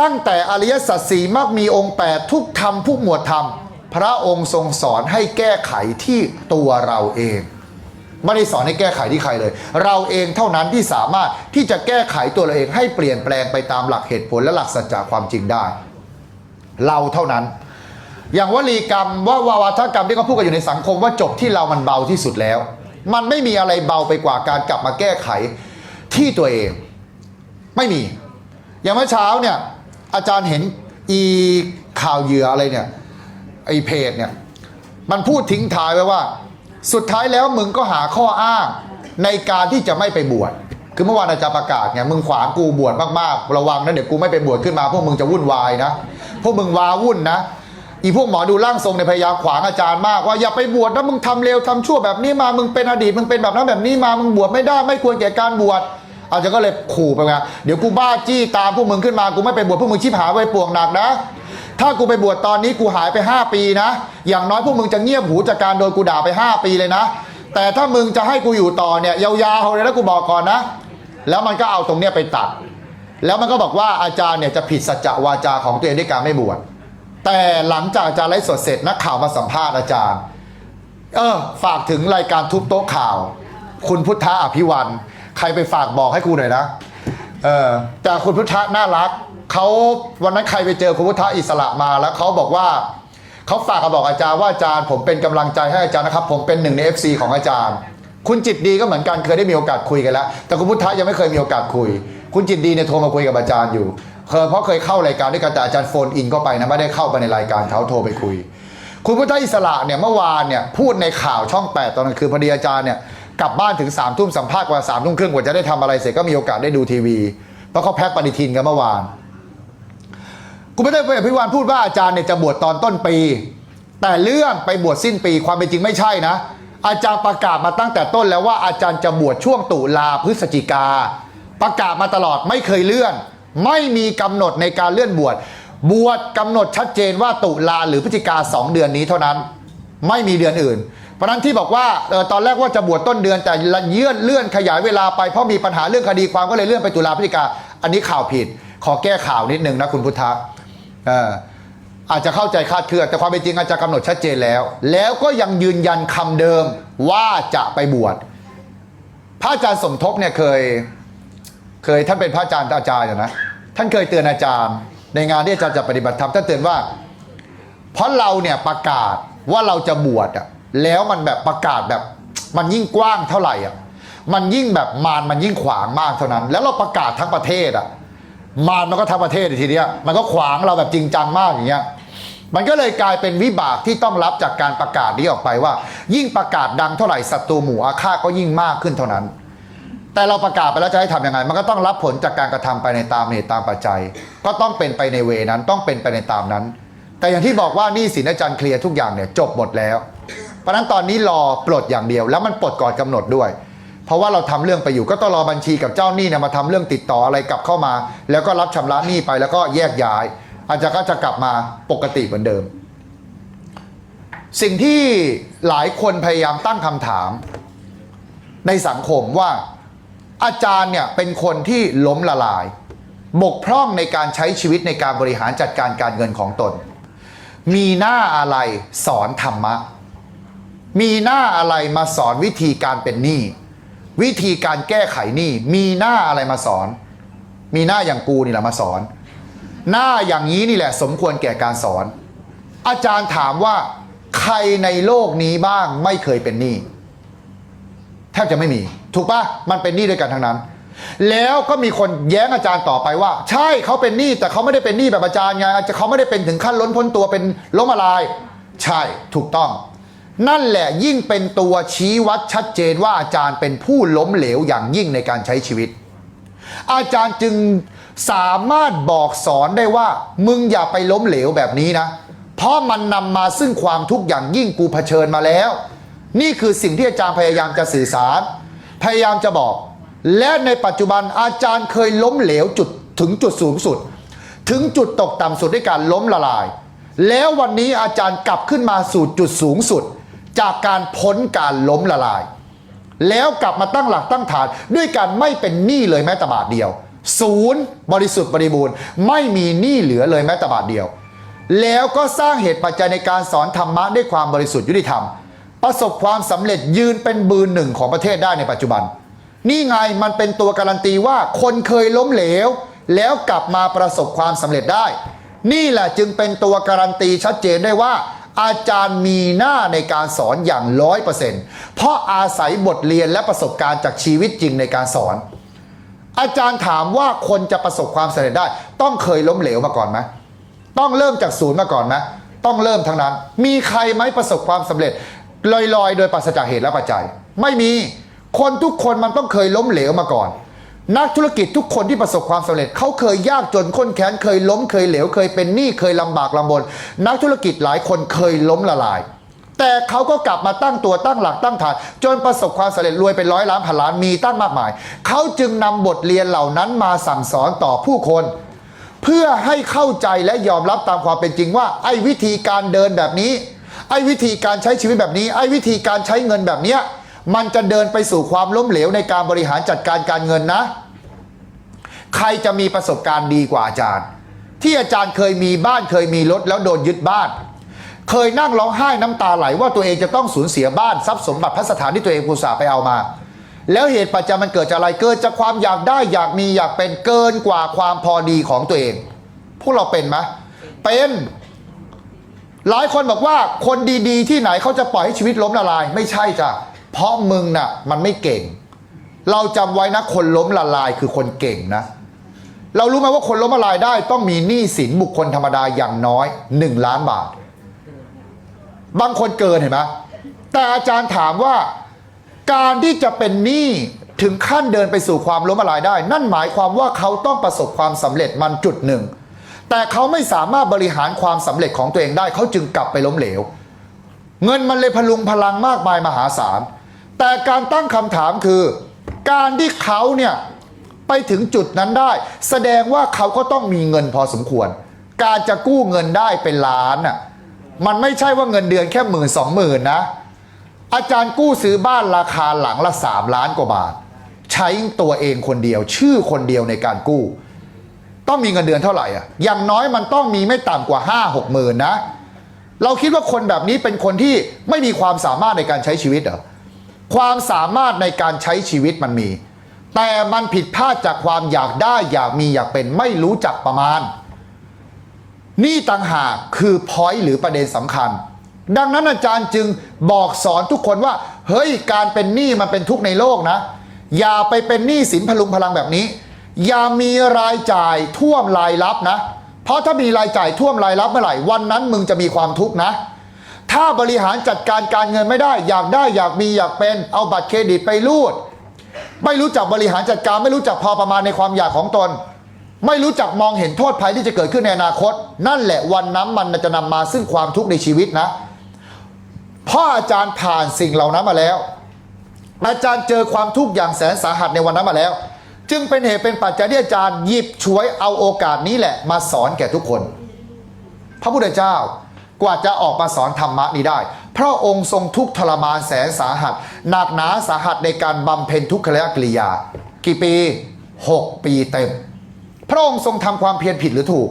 ตั้งแต่อริยสัจสี่มักมีองค์แปดทุกธรรมทุกหมวดธรรม พระองค์ทรงสอนให้แก้ไขที่ตัวเราเองไม่ได้สอนให้แก้ไขที่ใครเลย เราเองเท่านั้นที่สามารถที่จะแก้ไขตัวเราเองให้เปลี่ยนแปลงไปตามหลักเหตุผลและหลักสัจจะความจริงได้ เราเท่านั้น อย่างวลีกรรมว่าวาวาทกรรมที่เขาพูดกันอยู่ในสังคมว่าจบที่เรามันเบาที่สุดแล้ว มันไม่มีอะไรเบาไปกว่าการกลับมาแก้ไขที่ตัวเอง ไม่มี อย่างเมื่อเช้าเนี่ย อาจารย์เห็นอีข่าวเหยื่ออะไรเนี่ยไอเพจเนี่ยมันพูดทิ้งท้ายไว้ว่า สุดท้ายแล้วมึงก็หาข้ออ้างในการที่จะไม่ไปบวชคือเมื่อวานอาจารย์ประกาศไงมึงขวางกูบวชมากๆ ระวังนะเดี๋ยวกูไม่ไปบวชขึ้นมา พวกมึงจะวุ่นวายนะพวกมึงวาวุ่นนะอีพวกหมอดูร่างทรงในพยายามขวางอาจารย์มากว่าอย่าไปบวชนะมึงทำเลวทำชั่วแบบนี้มามึงเป็นอดีตมึงเป็นแบบนั้นแบบนี้มามึงบวชไม่ได้ไม่ควรแก่การบวช อาจารย์ก็เลยขู่ไปไงเดี๋ยวกูบ้าจี้ตามพวกมึงขึ้นมากูไม่ไปบวชพวกมึงชิบหายไว้ป่วงหนักนะ ถ้ากูไปบวชตอนนี้กูหายไป 5 ปีนะ อย่างน้อยพวกมึงจะเงียบหูจากการโดนกูด่าไป 5 ปีเลยนะ แต่ถ้ามึงจะให้กูอยู่ต่อเนี่ยยาวๆเลยนะกูบอกก่อนนะ แล้วมันก็เอาตรงเนี้ยไปตัด แล้วมันก็บอกว่าอาจารย์เนี่ยจะผิดสัจจวาจาของตัวเองด้วยการไม่บวชแต่หลังจากอาจารย์ไลฟ์สดเสร็จนักข่าวมาสัมภาษณ์อาจารย์ เออฝากถึงรายการทุบโต๊ะข่าว คุณพุทธะอภิวัน ใครไปฝากบอกให้กูหน่อยนะเออแต่คุณพุทธะน่ารักเขาวันนั้นใครไปเจอคุณพุทธะอิสระมาแล้วเขาบอกว่าเขาฝากมาบอกอาจารย์ว่าอาจารย์ ผมเป็นกำลังใจให้อาจารย์นะครับ ผมเป็นหนึ่งใน FC ของอาจารย์ คุณจิตดีก็เหมือนกันเคยได้มีโอกาสคุยกันแล้ว แต่คุณพุทธะยังไม่เคยมีโอกาสคุย คุณจิตดีเนี่ยโทรมาคุยกับอาจารย์อยู่เคยเพราะเคยเข้ารายการด้วยกันแต่อาจารย์โฟนอินเข้าไปนะไม่ได้เข้าไปในรายการเขาโทรไปคุย คุณพุทธอิสระเนี่ยเมื่อวานเนี่ยพูดในข่าวช่อง 8 ตอนกลางคืนพอดีอาจารย์เนี่ย กลับบ้านถึง3ามทุ่มสัมภาษณ์กว่า3ามทุ่มครึ่งกว่าจะได้ทำอะไรเสร็จก็มีโอกาสได้ดูทีวี เพราะเขาแพ็คปฏิทินกันเมื่อวานคุณพุทธพิวานพูดว่าอาจารย์เนี่ยจะบวชตอนต้นปี แต่เรื่องไปบวชสิ้นปีความเป็นจริงไม่ใช่นะ อาจารย์ประกาศมาตั้งแต่ต้นแล้วว่าอาจารย์จะบวชช่วงตุลาพฤศจิกา ประกาศมาตลอดไม่เคยเลื่อน ไม่มีกำหนดในการเลื่อนบวชบวชกำหนดชัดเจนว่าตุลาหรือพฤศจิกาสองเดือนนี้เท่านั้น ไม่มีเดือนอื่น เพราะนั้นที่บอกว่าออตอนแรกว่าจะบวชต้นเดือนแต่เลื่อนเลื่อนขยายเวลาไปเพราะมีปัญหาเรื่องคดีความก็เลยเลื่อนไปตุลาพฤศจิกาอันนี้ข่าวผิด ขอแก้ข่าวนิดนึงนะคุณพุทธะอออาจจะเข้าใจคาดเคลื่อนแต่ความเป็นจริงอาจจะกำหนดชัดเจนแล้ว แล้วก็ยังยืนยันคำเดิมว่าจะไปบวชพระอาจารย์สมทบเนี่ยเคย เคยท่านเป็นพระอาจารย์อาจารย์นะท่านเคยเตือนอาจารย์ ในงานที่อาจารย์จะปฏิบัติธรรมท่านเตือนว่า เพราะเราเนี่ยประกาศว่าเราจะบวชอะ แล้วมันแบบประกาศแบบ มันยิ่งกว้างเท่าไหร่อะมันยิ่งแบบมารมันยิ่งขวางมากเท่านั้น แล้วเราประกาศทั้งประเทศอะมารมันก็ทั้งประเทศทีเนี้ยมันก็ขวางเราแบบจริงจังมากอย่างเงี้ยมันก็เลยกลายเป็นวิบากที่ต้องรับจากการประกาศนี้ออกไปว่า ยิ่งประกาศดังเท่าไหร่ศัตรูหมู่อาฆาตก็ยิ่งมากขึ้นเท่านั้น แต่เราประกาศไปแล้วจะให้ทำยังไง มันก็ต้องรับผลจากการกระทำไปในตามเหตุตามปัจจัย ก็ต้องเป็นไปในเวนั้นต้องเป็นไปในตามนั้น แต่อย่างที่บอกว่านี่สินอาจารย์เคลียร์ทุกอย่างเนี่ยจบหมดแล้ว เพราะนั้นตอนนี้รอปลดอย่างเดียว แล้วมันปลดก่อนกำหนดด้วย เพราะว่าเราทำเรื่องไปอยู่ก็ต้องรอบัญชีกับเจ้าหนี้เนี่ยมาทำเรื่องติดต่ออะไรกลับเข้ามา แล้วก็รับชำระหนี้ไปแล้วก็แยกย้าย อาจารย์ก็จะกลับมาปกติเหมือนเดิม สิ่งที่หลายคนพยายามตั้งคำถาม ในสังคมว่าอาจารย์เนี่ยเป็นคนที่ล้มละลาย บกพร่องในการใช้ชีวิตในการบริหารจัดการการเงินของตน มีหน้าอะไรสอนธรรมะ มีหน้าอะไรมาสอนวิธีการเป็นหนี้ วิธีการแก้ไขหนี้ มีหน้าอะไรมาสอน มีหน้าอย่างกูนี่แหละมาสอน หน้าอย่างนี้นี่แหละ สมควรแก่การสอน อาจารย์ถามว่า ใครในโลกนี้บ้างไม่เคยเป็นหนี้แทบจะไม่มี ถูกปะมันเป็นหนี้ด้วยกันทั้งนั้น แล้วก็มีคนแย้งอาจารย์ต่อไปว่า ใช่เขาเป็นหนี้แต่เขาไม่ได้เป็นหนี้แบบอาจารย์ไงอาจจะเขาไม่ได้เป็นถึงขั้นล้นพ้นตัวเป็นล้มละลาย ใช่ถูกต้อง นั่นแหละยิ่งเป็นตัวชี้วัดชัดเจนว่าอาจารย์เป็นผู้ล้มเหลวอย่างยิ่งในการใช้ชีวิต อาจารย์จึงสามารถบอกสอนได้ว่า มึงอย่าไปล้มเหลวแบบนี้นะ เพราะมันนำมาซึ่งความทุกข์อย่างยิ่งกูเผชิญมาแล้ว นี่คือสิ่งที่อาจารย์พยายามจะสื่อสาร พยายามจะบอก และในปัจจุบันอาจารย์เคยล้มเหลวจุดถึงจุดสูงสุด ถึงจุดตกต่ำสุดด้วยการล้มละลาย แล้ววันนี้อาจารย์กลับขึ้นมาสู่จุดสูงสุด จากการพ้นการล้มละลาย แล้วกลับมาตั้งหลักตั้งฐาน ด้วยการไม่เป็นหนี้เลยแม้แต่บาทเดียว ศูนย์บริสุทธิ์บริบูรณ์ ไม่มีหนี้เหลือเลยแม้แต่บาทเดียว แล้วก็สร้างเหตุปัจจัยในการสอนธรรมะด้วยความบริสุทธิ์ยุติธรรม ประสบความสำเร็จยืนเป็นบืนหนึ่งของประเทศได้ในปัจจุบัน นี่ไงมันเป็นตัวการันตีว่าคนเคยล้มเหลว แล้วกลับมาประสบความสำเร็จได้ นี่แหละจึงเป็นตัวการันตีชัดเจนได้ว่า อาจารย์มีหน้าในการสอนอย่างร้อยเปอร์เซ็นต์เพราะอาศัยบทเรียนและประสบการณ์จากชีวิตจริงในการสอน อาจารย์ถามว่าคนจะประสบความสำเร็จได้ ต้องเคยล้มเหลวมาก่อนไหมต้องเริ่มจากศูนย์มาก่อนไหมต้องเริ่มทั้งนั้น มีใครไหมประสบความสำเร็จลอยๆ โดยปราศจากเหตุและปัจจัย ไม่มีคนทุกคนมันต้องเคยล้มเหลวมาก่อน นักธุรกิจทุกคนที่ประสบความสำเร็จเขาเคยยากจนข้นแค้นเคยล้มเคยเหลวเคยเป็นหนี้เคยลำบากลำบน นักธุรกิจหลายคนเคยล้มละลาย แต่เขาก็กลับมาตั้งตัวตั้งหลักตั้งฐาน จนประสบความสำเร็จรวยเป็นร้อยล้านพันล้านมีตั้งมากมาย เขาจึงนำบทเรียนเหล่านั้นมาสั่งสอนต่อผู้คน เพื่อให้เข้าใจและยอมรับตามความเป็นจริงว่า ไอ้วิธีการเดินแบบนี้ ไอ้วิธีการใช้ชีวิตแบบนี้ ไอ้วิธีการใช้เงินแบบเนี้ย มันจะเดินไปสู่ความล้มเหลวในการบริหารจัดการการเงินนะ ใครจะมีประสบการณ์ดีกว่าอาจารย์ ที่อาจารย์เคยมีบ้านเคยมีรถแล้วโดนยึดบ้าน เคยนั่งร้องไห้น้ำตาไหลว่าตัวเองจะต้องสูญเสียบ้านทรัพย์สมบัติพัสถานที่ตัวเองภูษาห์ไปเอามา แล้วเหตุปัจจัยมันเกิดจากอะไรเกิดจากความอยากได้อยากมีอยากเป็นเกินกว่าความพอดีของตัวเอง พวกเราเป็นไหมเป็นหลายคนบอกว่าคนดีๆ ที่ไหนเขาจะปล่อยให้ชีวิตล้มละลาย ไม่ใช่จ้ะ เพราะมึงน่ะ มันไม่เก่ง เราจำไว้นะคนล้มละลายคือคนเก่งนะ เรารู้ไหมว่าคนล้มละลายได้ต้องมีหนี้สินบุคคลธรรมดาอย่างน้อย 1 ล้านบาท บางคนเกินเห็นไหมแต่อาจารย์ถามว่า การที่จะเป็นหนี้ถึงขั้นเดินไปสู่ความล้มละลายได้ นั่นหมายความว่าเขาต้องประสบความสำเร็จมันจุดหนึ่ง แต่เขาไม่สามารถบริหารความสำเร็จของตัวเองได้ เขาจึงกลับไปล้มเหลว เงินมันเลยพลุงพลังมากมายมหาศาล แต่การตั้งคำถามคือ การที่เขาเนี่ยไปถึงจุดนั้นได้ แสดงว่าเขาก็ต้องมีเงินพอสมควร การจะกู้เงินได้เป็นล้านน่ะมันไม่ใช่ว่าเงินเดือนแค่หมื่นสองหมื่นนะ อาจารย์กู้ซื้อบ้านราคาหลังละสามล้านกว่าบาท ใช้ตัวเองคนเดียวชื่อคนเดียวในการกู้ ต้องมีเงินเดือนเท่าไหร่อะอย่างน้อยมันต้องมีไม่ต่ำกว่าห้าหกหมื่นนะ เราคิดว่าคนแบบนี้เป็นคนที่ไม่มีความสามารถในการใช้ชีวิตเหรอ ความสามารถในการใช้ชีวิตมันมี แต่มันผิดพลาดจากความอยากได้อยากมีอยากเป็นไม่รู้จักประมาณ นี่ต่างหากคือพอยต์หรือประเด็นสำคัญ ดังนั้นอาจารย์จึงบอกสอนทุกคนว่า เฮ้ยการเป็นหนี้มันเป็นทุกข์ในโลกนะ อย่าไปเป็นหนี้สินพลุงพลังแบบนี้ อย่ามีรายจ่ายท่วมรายรับนะ เพราะถ้ามีรายจ่ายท่วมรายรับเมื่อไหร่วันนั้นมึงจะมีความทุกข์นะ ถ้าบริหารจัดการการเงินไม่ได้ อยากได้อยากมีอยากเป็น เอาบัตรเครดิตไปรูด ไม่รู้จักบริหารจัดการไม่รู้จักพอประมาณในความอยากของตน ไม่รู้จักมองเห็นโทษภัยที่จะเกิดขึ้นในอนาคต นั่นแหละวันนั้นมันจะนำมาซึ่งความทุกข์ในชีวิตนะพ่ออาจารย์ผ่านสิ่งเหล่านั้นมาแล้ว อาจารย์เจอความทุกข์อย่างแสนสาหัสในวันนั้นมาแล้ว จึงเป็นเหตุเป็นปัจจัยที่อาจารย์หยิบฉวยเอาโอกาสนี้แหละ มาสอนแก่ทุกคน พระพุทธเจ้า กว่าจะออกมาสอนธรรมะนี้ได้ พระองค์ทรงทุกข์ทรมานแสนสาหัส หนักหนาสาหัสในการบำเพ็ญทุกขละกิริยา กี่ปี 6 ปีเต็ม พระองค์ทรงทำความเพียรผิดหรือถูก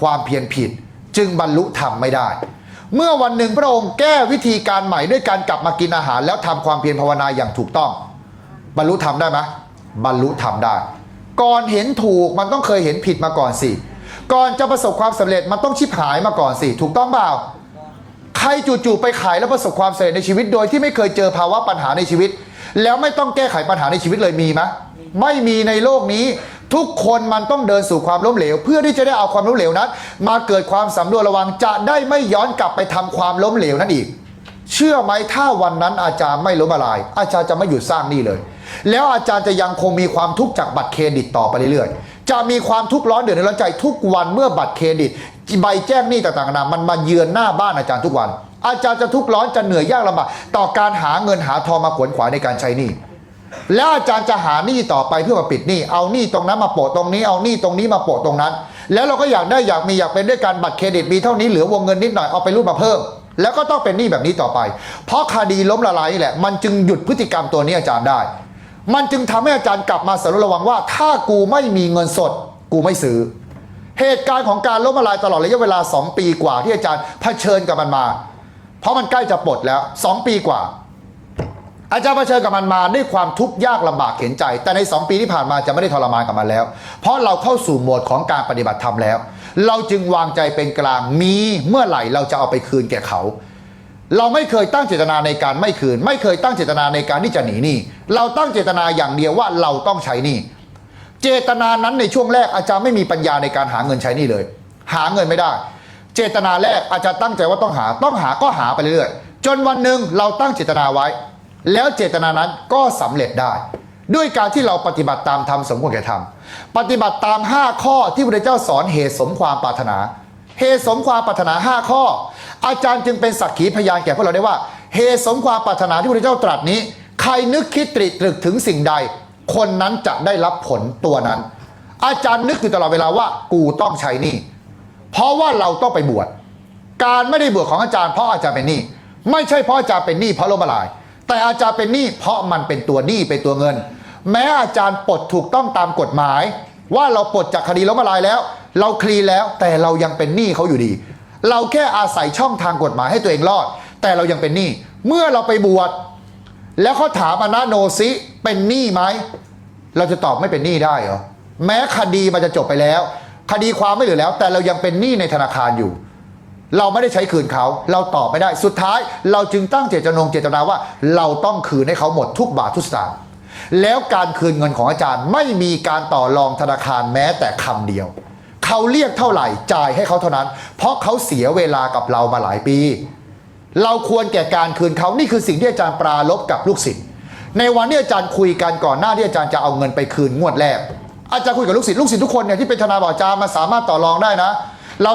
ความเพียรผิดจึงบรรลุธรรมไม่ได้ เมื่อวันหนึ่งพระองค์แก้วิธีการใหม่ด้วยการกลับมากินอาหาร แล้วทำความเพียรภาวนาอย่างถูกต้อง บรรลุธรรมได้ไหมบรรลุธรรมได้ ก่อนเห็นถูกมันต้องเคยเห็นผิดมาก่อนสิ ก่อนจะประสบความสำเร็จมันต้องชิบหายมาก่อนสิ ถูกต้องเปล่า ใครจู่ๆไปขายแล้วประสบความสำเร็จในชีวิต โดยที่ไม่เคยเจอภาวะปัญหาในชีวิต แล้วไม่ต้องแก้ไขปัญหาในชีวิตเลยมีไหมไม่มีในโลกนี้ทุกคนมันต้องเดินสู่ความล้มเหลว เพื่อที่จะได้เอาความล้มเหลวนั้น มาเกิดความสำรวจระวังจะได้ไม่ย้อนกลับไปทำความล้มเหลวนั้นอีก เชื่อไหมถ้าวันนั้นอาจารย์ไม่ล้มละลาย อาจารย์จะไม่หยุดสร้างนี่เลย แล้วอาจารย์จะยังคงมีความทุกข์จากบัตรเครดิตต่อไปเรื่อยๆ จะมีความทุกข์ร้อนเดือดร้อนใจทุกวันเมื่อบัตรเครดิต ใบแจ้งหนี้ต่างๆนามันมาเยือนหน้าบ้านอาจารย์ทุกวัน อาจารย์จะทุกข์ร้อนจะเหนื่อยยากลำบากต่อการหาเงินหาทองมาขวนขวายในการใช้หนี้แล้วอาจารย์จะหาหนี้ต่อไปเพื่อมาปิดหนี้เอาหนี้ตรงนั้นมาโปะตรงนี้เอาหนี้ตรงนี้มาโปะตรงนั้น แล้วเราก็อยากได้อยากมีอยากเป็นด้วยการบัตรเครดิตมีเท่านี้เหลือวงเงินนิดหน่อยเอาไปรูดมาเพิ่ม แล้วก็ต้องเป็นหนี้แบบนี้ต่อไป เพราะคดีล้มละลายนี่แหละมันจึงหยุดพฤติกรรมตัวนี้อาจารย์ได้ มันจึงทำให้อาจารย์กลับมาสรุระวังว่า ถ้ากูไม่มีเงินสด กูไม่ซื้อ เหตุการณ์ของการล้มละลายตลอดระยะเวลา 2 ปีกว่าที่อาจารย์เผชิญกับมันมา เพราะมันใกล้จะปลดแล้ว 2 ปีกว่า อาจารย์เผชิญกับมันมาด้วยความทุกข์ยากลำบากเข็นใจ แต่ใน 2 ปีที่ผ่านมาจะไม่ได้ทรมานกับมันแล้ว เพราะเราเข้าสู่โหมดของการปฏิบัติธรรมแล้ว เราจึงวางใจเป็นกลางมีเมื่อไหร่เราจะเอาไปคืนแก่เขา เราไม่เคยตั้งเจตนาในการไม่คืน ไม่เคยตั้งเจตนาในการที่จะหนีหนี้เราตั้งเจตนาอย่างเดียวว่าเราต้องใช้หนี้เจตนานั้นในช่วงแรกอาจารย์ไม่มีปัญญาในการหาเงินใช้หนี้เลย หาเงินไม่ได้ เจตนาแรกอาจารย์ตั้งใจว่าต้องหาต้องหาก็หาไปเรื่อยๆจนวันหนึ่งเราตั้งเจตนาไว้ แล้วเจตนานั้นก็สำเร็จได้ ด้วยการที่เราปฏิบัติตามธรรมสมควรแก่ธรรมปฏิบัติตาม 5 ข้อที่พระเจ้าสอนเหตุสมความปรารถนา เหตุสมความปรารถนา 5 ข้อ อาจารย์จึงเป็นสักขีพยานแก่พวกเราได้ว่า เหตุสมความปรารถนาที่พระเจ้าตรัสนี้ ใครนึกคิดตรีตรึกถึงสิ่งใด คนนั้นจะได้รับผลตัวนั้น อาจารย์นึกอยู่ตลอดเวลาว่ากูต้องใช้นี่ เพราะว่าเราต้องไปบวชการไม่ได้บวชของอาจารย์เพราะอาจารย์เป็นหนี้ไม่ใช่เพราะอาจารย์เป็นหนี้เพราะล้มละลาย แต่อาจารย์เป็นหนี้เพราะมันเป็นตัวหนี้เป็นตัวเงิน แม้อาจารย์ปลดถูกต้องตามกฎหมาย ว่าเราปลดจากคดีล้มละลายแล้ว เราคลีนแล้วแต่เรายังเป็นหนี้เขาอยู่ดี เราแค่อาศัยช่องทางกฎหมายให้ตัวเองรอด แต่เรายังเป็นหนี้ เมื่อเราไปบวชแล้วเขาถามอนาโนซิเป็นหนี้ไหม เราจะตอบไม่เป็นหนี้ได้เหรอ แม้คดีมันจะจบไปแล้ว คดีความไม่เหลือแล้ว แต่เรายังเป็นหนี้ในธนาคารอยู่ เราไม่ได้ใช้คืนเขา เราตอบไม่ได้ สุดท้าย เราจึงตั้งเจตจำนงเจตนาว่า เราต้องคืนให้เขาหมดทุกบาททุกสตางค์ แล้วการคืนเงินของอาจารย์ไม่มีการต่อรองธนาคารแม้แต่คำเดียว เขาเรียกเท่าไหร่จ่ายให้เขาเท่านั้น เพราะเขาเสียเวลากับเรามาหลายปี เราควรแก่การคืนเขานี่คือสิ่งที่อาจารย์ปราลบกับลูกศิษย์ในวันที่อาจารย์คุยกันก่อนหน้าที่อาจารย์จะเอาเงินไปคืนงวดแรกอาจารย์คุยกับลูกศิษย์ลูกศิษย์ทุกคนเนี่ยที่เป็นทนายบอกอาจารย์มาสามารถต่อรองได้นะ เรา